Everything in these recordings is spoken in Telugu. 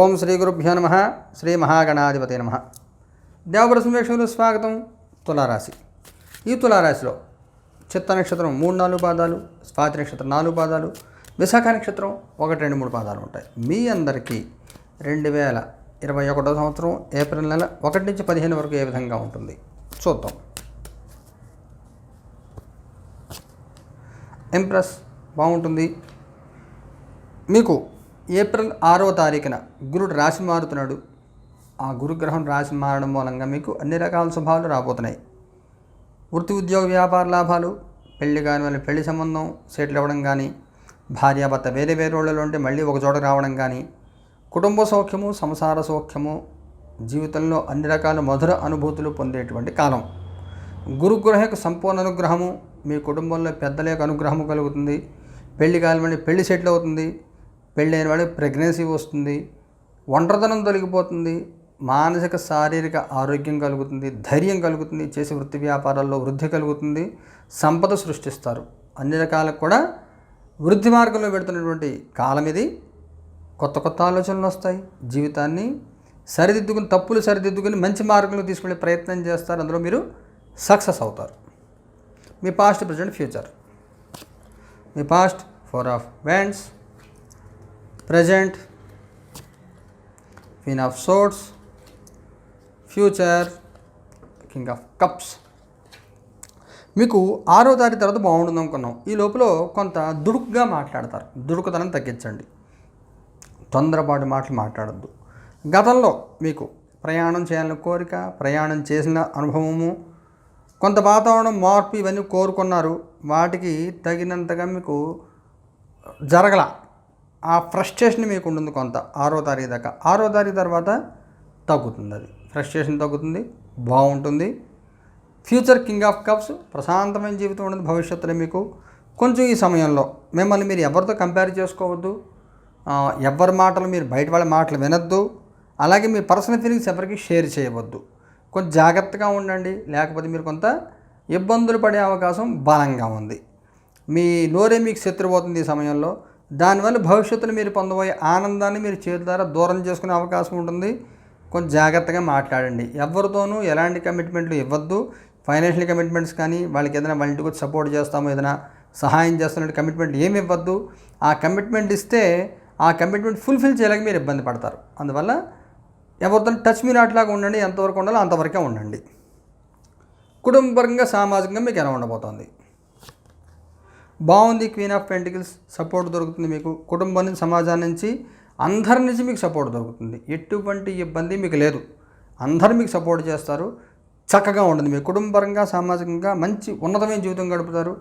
ఓం శ్రీ గురుభ్యో నమ. శ్రీ మహాగణాధిపతి నమ. దేవపుర సమీక్షకులు స్వాగతం. తులారాశి. ఈ తులారాశిలో చిత్త నక్షత్రం మూడు నాలుగు పాదాలు స్వాతి నక్షత్రం నాలుగు పాదాలు విశాఖ నక్షత్రం ఒకటి రెండు మూడు పాదాలు ఉంటాయి. మీ అందరికీ రెండు వేల ఇరవై ఒకటో సంవత్సరం ఏప్రిల్ నెల ఒకటి నుంచి పదిహేను వరకు ఏ విధంగా ఉంటుంది? చూద్దాం. ఎంప్రెస్ బాగుంటుంది. మీకు ఏప్రిల్ ఆరో తారీఖున గురుడు రాశి మారుతున్నాడు. ఆ గురుగ్రహం రాశి మారడం మూలంగా మీకు అన్ని రకాల శుభాలు రాబోతున్నాయి. వృత్తి ఉద్యోగ వ్యాపార లాభాలు పెళ్ళి కాని వాళ్ళ పెళ్ళి సంబంధం సెటిల్ అవ్వడం కానీ భార్యాభర్త వేరే వేరే వాళ్ళలో ఉంటే మళ్ళీ ఒక చోట రావడం కానీ కుటుంబ సౌఖ్యము సంసార సౌఖ్యము జీవితంలో అన్ని రకాల మధుర అనుభూతులు పొందేటువంటి కాలం. గురుగ్రహ యొక్క సంపూర్ణ అనుగ్రహము మీ కుటుంబంలో పెద్దల యొక్క అనుగ్రహము కలుగుతుంది. పెళ్ళి కాలం మళ్ళీ పెళ్ళి సెటిల్ అవుతుంది. పెళ్ళైన వాడికి ప్రెగ్నెన్సీ వస్తుంది ఒంటరితనం తొలగిపోతుంది మానసిక శారీరక ఆరోగ్యం కలుగుతుంది ధైర్యం కలుగుతుంది చేసే వృత్తి వ్యాపారాల్లో వృద్ధి కలుగుతుంది సంపద సృష్టిస్తారు. అన్ని రకాలకు కూడా వృద్ధి మార్గంలో పెడుతున్నటువంటి కాలం ఇది. కొత్త కొత్త ఆలోచనలు వస్తాయి. జీవితాన్ని సరిదిద్దుకుని తప్పులు సరిదిద్దుకుని మంచి మార్గంలో తీసుకునే ప్రయత్నం చేస్తారు. అందులో మీరు సక్సెస్ అవుతారు. మీ past present future. Me past four of wands present queen of swords future king of cups మీకు ఆరో తారీఖు తర్వాత బాగుంటుంది అనుకున్నాం. ఈ లోపల కొంత దుడుకుగా మాట్లాడతారు. దుడుకుతనం తగ్గించండి. తొందరపాటు మాటలు మాట్లాడద్దు. గతంలో మీకు ప్రయాణం చేయాలని కోరిక ప్రయాణం చేసిన అనుభవము కొంత వాతావరణం మార్పు ఇవన్నీ కోరుకున్నారు. వాటికి తగినంతగా మీకు జరగల ఆ ఫ్రస్ట్రేషన్ మీకు ఉంటుంది కొంత ఆరో తారీఖు దాకా. ఆరో తారీఖు తర్వాత తగ్గుతుంది అది. ఫ్రస్ట్రేషన్ తగ్గుతుంది బాగుంటుంది. ఫ్యూచర్ కింగ్ ఆఫ్ కప్స్ ప్రశాంతమైన జీవితం ఉండదు భవిష్యత్తులో మీకు. కొంచెం ఈ సమయంలో మిమ్మల్ని మీరు ఎవరితో కంపేర్ చేసుకోవద్దు. ఎవరి మాటలు మీరు బయట వాళ్ళ మాటలు వినొద్దు. అలాగే మీ పర్సనల్ ఫీలింగ్స్ ఎవరికి షేర్ చేయవద్దు. కొంచెం జాగ్రత్తగా ఉండండి. లేకపోతే మీరు కొంత ఇబ్బందులు పడే అవకాశం బలంగా ఉంది. మీ నోరే మీకు శత్రువు అవుతుంది ఈ సమయంలో. దానివల్ల భవిష్యత్తులో మీరు పొందబోయే ఆనందాన్ని మీరు చేతి ద్వారా దూరం చేసుకునే అవకాశం ఉంటుంది. కొంచెం జాగ్రత్తగా మాట్లాడండి. ఎవరితోనూ ఎలాంటి కమిట్మెంట్లు ఇవ్వద్దు. ఫైనాన్షియల్ కమిట్మెంట్స్ కానీ వాళ్ళకి ఏదైనా వాళ్ళ ఇంటికి వచ్చి సపోర్ట్ చేస్తాము ఏదైనా సహాయం చేస్తున్నట్టు కమిట్మెంట్ ఏమి ఇవ్వద్దు. ఆ కమిట్మెంట్ ఇస్తే ఆ కమిట్మెంట్ ఫుల్ఫిల్ చేయలేక మీరు ఇబ్బంది పడతారు. అందువల్ల ఎవరితో టచ్ మీ నాట్లాగా ఉండండి. ఎంతవరకు ఉండాలో అంతవరకే ఉండండి. కుటుంబపరంగా సామాజికంగా మీకు ఎలా ఉండబోతోంది? బాగుంది క్వీన్ ఆఫ్ పెంటికల్స్ సపోర్ట్ దొరుకుతుంది మీకు. కుటుంబం నుంచి సమాజం నుంచి అందరి నుంచి మీకు సపోర్ట్ దొరుకుతుంది. ఎటువంటి ఇబ్బంది మీకు లేదు. అందరు మీకు సపోర్ట్ చేస్తారు. చక్కగా ఉంటుంది. మీ కుటుంబపరంగా సామాజికంగా మంచి ఉన్నతమైన జీవితం గడుపుతారు.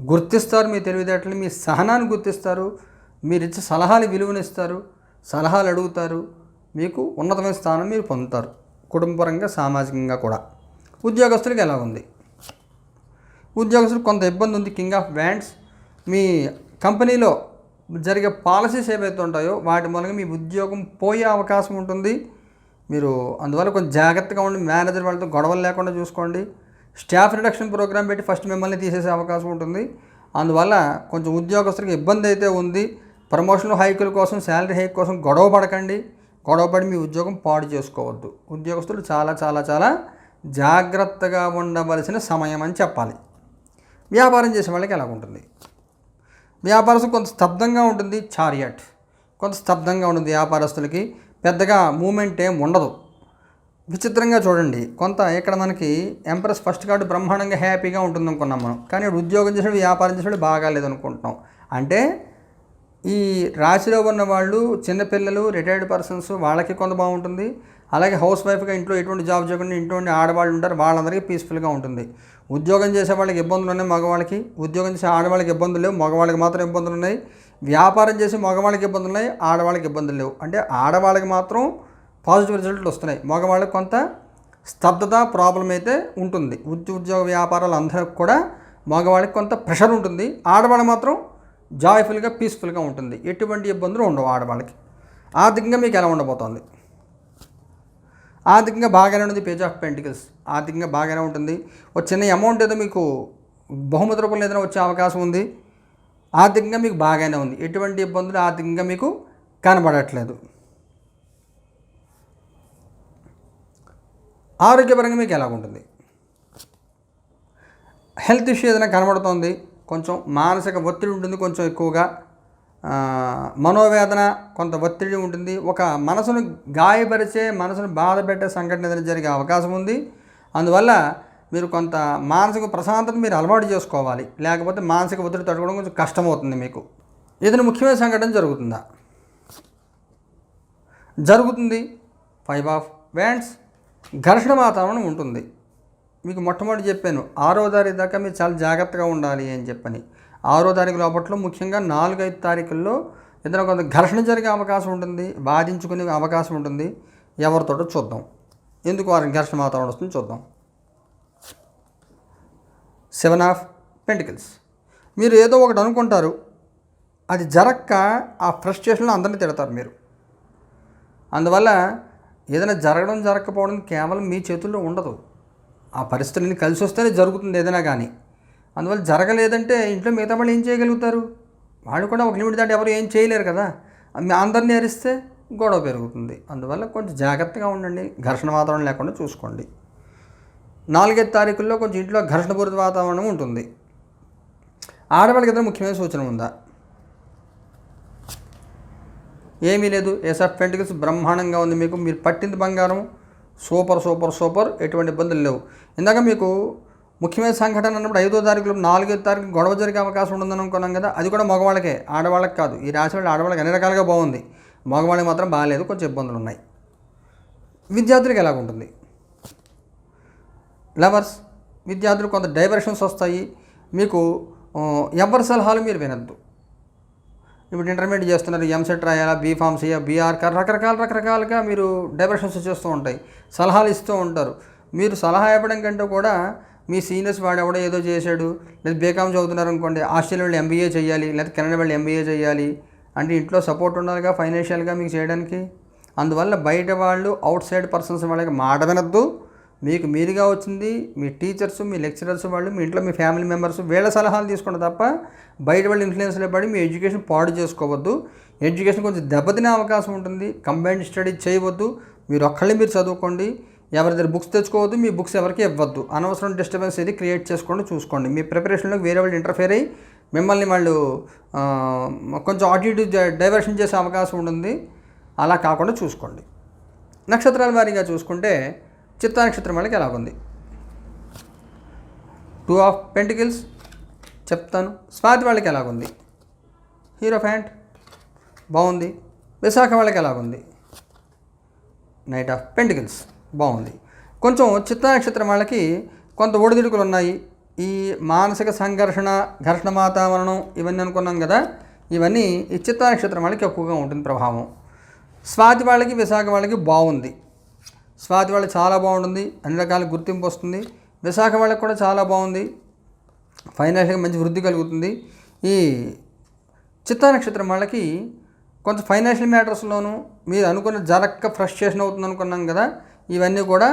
గుర్తిస్తారు మీ తెలివితేటలు మీ సహనాన్ని గుర్తిస్తారు. మీరు ఇచ్చే సలహాలు విలువనిస్తారు సలహాలు అడుగుతారు. మీకు ఉన్నతమైన స్థానం మీరు పొందుతారు. కుటుంబపరంగా సామాజికంగా కూడా. ఉద్యోగస్తులకు ఎలా ఉంది? ఉద్యోగస్తులకు కొంత ఇబ్బంది ఉంది. కింగ్ ఆఫ్ వ్యాండ్స్ మీ కంపెనీలో జరిగే పాలసీస్ ఏవైతే ఉంటాయో వాటి మూలంగా మీ ఉద్యోగం పోయే అవకాశం ఉంటుంది. మీరు అందువల్ల కొంచెం జాగ్రత్తగా ఉండి మేనేజర్ వాళ్ళతో గొడవలు లేకుండా చూసుకోండి. స్టాఫ్ రిడక్షన్ ప్రోగ్రామ్ పెట్టి ఫస్ట్ మిమ్మల్ని తీసేసే అవకాశం ఉంటుంది. అందువల్ల కొంచెం ఉద్యోగస్తులకు ఇబ్బంది అయితే ఉంది. ప్రమోషన్ హైకుల కోసం శాలరీ హైక్ కోసం గొడవ పడకండి. గొడవపడి మీ ఉద్యోగం పాడు చేసుకోవద్దు. ఉద్యోగస్తులు చాలా చాలా చాలా జాగ్రత్తగా ఉండవలసిన సమయం అని చెప్పాలి. వ్యాపారం చేసే వాళ్ళకి ఎలా ఉంటుంది వ్యాపారస్తులు కొంత స్తబ్దంగా ఉంటుంది చారియట్. కొంత స్తబ్దంగా ఉంటుంది వ్యాపారస్తులకి. పెద్దగా మూమెంట్ ఏం ఉండదు. విచిత్రంగా చూడండి. కొంత ఇక్కడ మనకి ఎంప్రెస్ ఫస్ట్ కార్డు బ్రహ్మాండంగా హ్యాపీగా ఉంటుంది అనుకున్నాం మనం. కానీ ఉద్యోగం చేసాడు వ్యాపారం చేసాడు బాగాలేదు అనుకుంటున్నాం అంటే ఈ రాశిలో ఉన్న వాళ్ళు చిన్నపిల్లలు రిటైర్డ్ పర్సన్స్ వాళ్ళకి కొంత బాగుంటుంది. అలాగే హౌస్ వైఫ్గా ఇంట్లో ఎటువంటి జాబ్ చేయకుండా ఇంట్లో ఆడవాళ్ళు ఉంటారు. వాళ్ళందరికీ పీస్ఫుల్గా ఉంటుంది. ఉద్యోగం చేసే వాళ్ళకి ఇబ్బందులు ఉన్నాయి మగవాళ్ళకి. ఉద్యోగం చేసే ఆడవాళ్ళకి ఇబ్బందులు లేవు. మగవాళ్ళకి మాత్రం ఇబ్బందులు ఉన్నాయి. వ్యాపారం చేసే మగవాళ్ళకి ఇబ్బందులు ఉన్నాయి. ఆడవాళ్ళకి ఇబ్బందులు లేవు. అంటే ఆడవాళ్ళకి మాత్రం పాజిటివ్ రిజల్ట్లు వస్తున్నాయి. మగవాళ్ళకి కొంత స్తబ్దత ప్రాబ్లం అయితే ఉంటుంది. ఉద్యోగ ఉద్యోగ వ్యాపారాలు అందరికి కూడా మగవాళ్ళకి కొంత ప్రెషర్ ఉంటుంది. ఆడవాళ్ళకి మాత్రం జాయ్ఫుల్గా పీస్ఫుల్గా ఉంటుంది. ఎటువంటి ఇబ్బందులు ఉండవు ఆడవాళ్ళకి. ఆర్థికంగా మీకు ఎలా ఉండబోతోంది? ఆర్థికంగా బాగానే ఉంది పేజ్ ఆఫ్ పెంటికల్స్ ఆర్థికంగా బాగానే ఉంటుంది. ఒక చిన్న అమౌంట్ ఏదో మీకు బహుమతి రూపంలో ఏదైనా వచ్చే అవకాశం ఉంది. ఆర్థికంగా మీకు బాగానే ఉంది. ఎటువంటి ఇబ్బందులు ఆర్థికంగా మీకు కనబడట్లేదు. ఆరోగ్యపరంగా మీకు ఎలా ఉంటుంది? హెల్త్ ఇష్యూ ఏదైనా కనబడుతుంది. కొంచెం మానసిక ఒత్తిడి ఉంటుంది కొంచెం ఎక్కువగా. మనోవేదన కొంత ఒత్తిడి ఉంటుంది. ఒక మనసును గాయపరిచే మనసును బాధ పెట్టే సంఘటన ఏదైనా జరిగే అవకాశం ఉంది. అందువల్ల మీరు కొంత మానసిక ప్రశాంతత మీరు అలవాటు చేసుకోవాలి. లేకపోతే మానసిక ఒత్తిడి తట్టుకోవడం కొంచెం కష్టమవుతుంది మీకు. ఏదైనా ముఖ్యమైన సంఘటన జరుగుతుందా? జరుగుతుంది. ఫైవ్ ఆఫ్ వ్యాండ్స్ ఘర్షణ వాతావరణం ఉంటుంది. మీకు మొట్టమొదటి చెప్పాను ఆరో తారీఖు దాకా మీరు చాలా జాగ్రత్తగా ఉండాలి అని చెప్పని. ఆరో తారీఖు లోపట్లో ముఖ్యంగా నాలుగైదు తారీఖుల్లో ఏదైనా కొంత ఘర్షణ జరిగే అవకాశం ఉంటుంది బాధించుకునే అవకాశం ఉంటుంది. ఎవరితోటో చూద్దాం. ఎందుకు వారికి ఘర్షణ వాతావరణం వస్తుంది చూద్దాం. Seven of pentacles. మీరు ఏదో ఒకటి అనుకుంటారు. అది జరక్క ఆ ఫ్రస్ట్రేషన్లో అందరినీ తిడతారు మీరు. అందువల్ల ఏదైనా జరగడం జరగకపోవడం కేవలం మీ చేతుల్లో ఉండదు. ఆ పరిస్థితులన్నీ కలిసి వస్తేనే జరుగుతుంది ఏదైనా కానీ. అందువల్ల జరగలేదంటే ఇంట్లో మిగతా వాళ్ళు ఏం చేయగలుగుతారు? వాళ్ళు కూడా ఒక లిమిట్ దాటి ఎవరు ఏం చేయలేరు కదా. మీ అందరినీ అరిస్తే గొడవ పెరుగుతుంది. అందువల్ల కొంచెం జాగ్రత్తగా ఉండండి. ఘర్షణ వాతావరణం లేకుండా చూసుకోండి. నాలుగైదు తారీఖుల్లో కొంచెం ఇంట్లో ఘర్షణపూరిత వాతావరణం ఉంటుంది. ఆడవాళ్ళకి ఇద్దరు ముఖ్యమైన సూచన ఉందా? ఏమీ లేదు. ఏసఫ్ పెంటికల్స్ బ్రహ్మాండంగా ఉంది మీకు. మీరు పట్టింది బంగారం. Super super super. ఎటువంటి ఇబ్బందులు లేవు. ఇందాక మీకు ముఖ్యమైన సంఘటన అన్నప్పుడు ఐదో తారీఖులో నాలుగో తారీఖు గొడవ జరిగే అవకాశం ఉందని అనుకున్నాం కదా అది కూడా మగవాళ్ళకే ఆడవాళ్ళకి కాదు. ఈ రాశి వాళ్ళు ఆడవాళ్ళకి అన్ని రకాలుగా బాగుంది. మగవాళ్ళకి మాత్రం బాగాలేదు కొంచెం ఇబ్బందులు ఉన్నాయి. విద్యార్థులకు ఎలాగుంటుంది లవర్స్ విద్యార్థులు కొంత డైవర్షన్స్ వస్తాయి. మీకు ఎవరి సలహాలు మీరు వినద్దు. ఇప్పుడు ఇంటర్మీడియట్ చేస్తున్నారు ఎంసెట్ రాయాలా బీఫామ్స్ బీఆర్ రకరకాల రకరకాలుగా మీరు డైవర్షన్స్ చేస్తూ ఉంటాయి. సలహాలు ఇస్తూ ఉంటారు. మీరు సలహా ఇవ్వడం కంటే కూడా మీ సీనియర్స్ వాడు ఎవడో ఏదో చేశాడు లేదా బీకామ్ చదువుతున్నారు అనుకోండి ఆస్ట్రేలియా వాళ్ళు ఎంబీఏ చేయాలి లేదా కెనడా వాళ్ళు ఎంబీఏ చేయాలి అంటే ఇంట్లో సపోర్ట్ ఉండాలిగా ఫైనాన్షియల్గా మీకు చేయడానికి. అందువల్ల బయట వాళ్ళు అవుట్ సైడ్ పర్సన్స్ వాళ్ళకి మాట వినద్దు. మీకు మీరుగా వచ్చింది మీ టీచర్స్ మీ లెక్చరర్స్ వాళ్ళు మీ ఇంట్లో మీ ఫ్యామిలీ మెంబర్స్ వీళ్ళ సలహాలు తీసుకోండి తప్ప బయట వాళ్ళ ఇన్ఫ్లుయెన్స్లో పడి మీ ఎడ్యుకేషన్ పాడు చేసుకోవద్దు. ఎడ్యుకేషన్ కొంచెం దెబ్బతినే అవకాశం ఉంటుంది. కంబైన్డ్ స్టడీ చేయవద్దు. మీరు ఒక్కళ్ళే మీరు చదువుకోండి. ఎవరి దగ్గర బుక్స్ తెచ్చుకోవద్దు మీ బుక్స్ ఎవరికి ఇవ్వద్దు. అనవసరం డిస్టర్బెన్స్ ఏది క్రియేట్ చేసుకోండి చూసుకోండి. మీ ప్రిపరేషన్లో వేరే వాళ్ళు ఇంటర్ఫేర్ అయ్యి మిమ్మల్ని వాళ్ళు కొంచెం అటు ఇటు డైవర్షన్ చేసే అవకాశం ఉంటుంది. అలా కాకుండా చూసుకోండి. నక్షత్రాల వారీగా చూసుకుంటే చిత్తా నక్షత్రం వాళ్ళకి ఎలాగుంది? టూ ఆఫ్ పెంటికల్స్ చెప్తాను. స్వాతి వాళ్ళకి ఎలాగుంది? హీరో ఫ్యాంట్ బాగుంది. విశాఖ వాళ్ళకి ఎలాగుంది? నైట్ ఆఫ్ పెంటికల్స్ బాగుంది. కొంచెం చిత్తా నక్షత్రం వాళ్ళకి కొంత ఒడిదుడుకులు ఉన్నాయి. ఈ మానసిక సంఘర్షణ ఘర్షణ వాతావరణం ఇవన్నీ అనుకున్నాం కదా ఇవన్నీ ఈ చిత్తా నక్షత్రం వాళ్ళకి ఎక్కువగా ఉంటుంది ప్రభావం. స్వాతి వాళ్ళకి విశాఖ వాళ్ళకి బాగుంది. స్వాతి వాళ్ళకి చాలా బాగుంటుంది. అన్ని రకాల గుర్తింపు వస్తుంది. విశాఖ వాళ్ళకి కూడా చాలా బాగుంది. ఫైనాన్షియల్గా మంచి వృద్ధి కలుగుతుంది. ఈ చిత్తా నక్షత్రం వాళ్ళకి కొంత ఫైనాన్షియల్ మ్యాటర్స్లోనూ మీరు అనుకున్న జరక్క ఫ్రస్ట్రేషన్ అవుతుంది అనుకున్నాం కదా ఇవన్నీ కూడా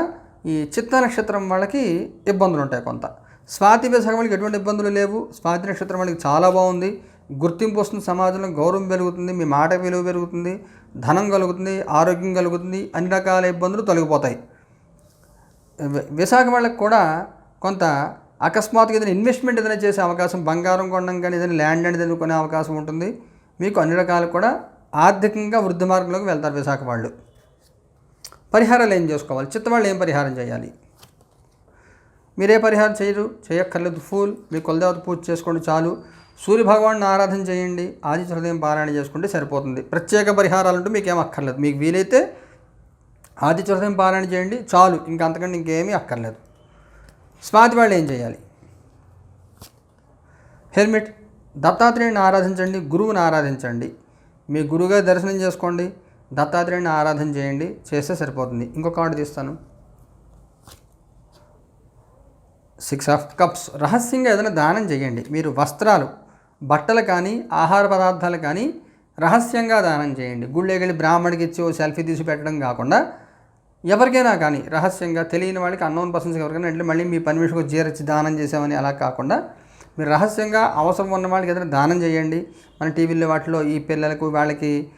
ఈ చిత్త నక్షత్రం వాళ్ళకి ఇబ్బందులు ఉంటాయి కొంత. స్వాతి విశాఖ వాళ్ళకి ఎటువంటి ఇబ్బందులు లేవు. స్వాతి నక్షత్రం వాళ్ళకి చాలా బాగుంది. గుర్తింపు వస్తుంది సమాజంలో గౌరవం పెరుగుతుంది మీ మాట విలువ పెరుగుతుంది ధనం కలుగుతుంది ఆరోగ్యం కలుగుతుంది అన్ని రకాల ఇబ్బందులు తొలగిపోతాయి. విశాఖ వాళ్ళకి కూడా కొంత అకస్మాత్తుగా ఏదైనా ఇన్వెస్ట్మెంట్ ఏదైనా చేసే అవకాశం బంగారం కొనడం కానీ ఏదైనా ల్యాండ్ అనేది కొనే అవకాశం ఉంటుంది. మీకు అన్ని రకాలు కూడా ఆర్థికంగా వృద్ధి మార్గంలోకి వెళ్తారు విశాఖ వాళ్ళు. పరిహారాలు ఏం చేసుకోవాలి? చిత్తవాళ్ళు ఏం పరిహారం చేయాలి? మీరే పరిహారం చేయరు చేయక్కర్లేదు. ఫూల్ మీ కులదేవత పూజ చేసుకోండి చాలు. సూర్య భగవాన్ని ఆరాధన చేయండి ఆదిత్య హృదయం పారాయణ చేసుకుంటే సరిపోతుంది. ప్రత్యేక పరిహారాలు అంటూ మీకు అక్కర్లేదు. మీకు వీలైతే ఆదిత్య హృదయం పారాయణ చేయండి చాలు. ఇంకా అంతకంటే ఇంకేమీ అక్కర్లేదు. స్వాతి వాళ్ళు ఏం చేయాలి? హెల్మెట్. దత్తాత్రేయుని ఆరాధించండి గురువుని ఆరాధించండి. మీ గురువుగా దర్శనం చేసుకోండి. దత్తాత్రేయుని ఆరాధన చేయండి చేస్తే సరిపోతుంది. ఇంకొక కార్డు తీస్తాను. సిక్స్ ఆఫ్ కప్స్ రహస్యంగా ఏదైనా దానం చేయండి. మీరు వస్త్రాలు బట్టలు కానీ ఆహార పదార్థాలు కానీ రహస్యంగా దానం చేయండి. గుళ్ళోకి వెళ్ళి బ్రాహ్మడికి ఇచ్చి ఓ సెల్ఫీ తీసి పెట్టడం కాకుండా ఎవరికైనా కానీ రహస్యంగా తెలియని వాళ్ళకి అన్నోన్ పర్సన్స్ ఎవరికైనా అంటే మళ్ళీ మీ పర్మిషన్కి జీరచ్చి దానం చేసామని అలా కాకుండా మీరు రహస్యంగా అవసరం ఉన్న వాళ్ళకి ఏదైనా దానం చేయండి. మన టీవీలో వాటిలో ఈ పిల్లలకు వాళ్ళకి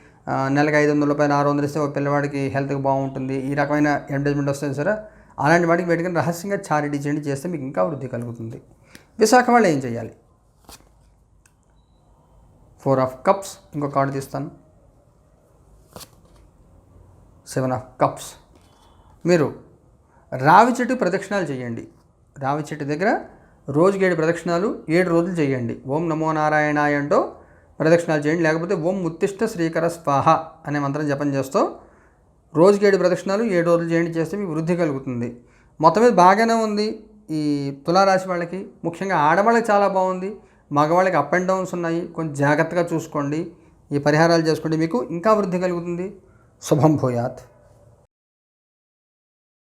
నెలకు ఐదు వందల రూపాయలు ఆరు వందలు ఇస్తే ఒక పిల్లవాడికి హెల్త్కి బాగుంటుంది. ఈ రకమైన అడ్వర్టైజ్మెంట్ వస్తుంది సరే. అలాంటి వాటికి పెట్టుకుని రహస్యంగా చారిటీ చేయండి చేస్తే మీకు ఇంకా వృద్ధి కలుగుతుంది. విశాఖ వాళ్ళు ఏం చేయాలి? ఫోర్ ఆఫ్ కప్స్ ఇంకో కార్డు తీస్తాను. సెవెన్ ఆఫ్ కప్స్ మీరు రావి చెట్టు ప్రదక్షిణాలు చేయండి. రావి చెట్టు దగ్గర రోజుకి ఏడు ప్రదక్షిణాలు ఏడు రోజులు చేయండి. ఓం నమో నారాయణ అంటూ ప్రదక్షిణాలు చేయండి. లేకపోతే ఓం ఉత్తిష్ట శ్రీకర స్వాహ అనే మంత్రం జపం చేస్తూ రోజుకి ఏడు ప్రదక్షిణాలు ఏడు రోజులు చేయండి చేస్తే మీకు వృద్ధి కలుగుతుంది. మొత్తం మీద బాగానే ఉంది ఈ తులారాశి వాళ్ళకి. ముఖ్యంగా ఆడవాళ్ళకి చాలా బాగుంది. మగవాళ్ళకి అప్ అండ్ డౌన్స్ ఉన్నాయి. కొంచెం జాగ్రత్తగా చూసుకోండి. ఈ పరిహారాలు చేసుకోండి. మీకు ఇంకా వృద్ధి కలుగుతుంది. శుభం భూయాత్.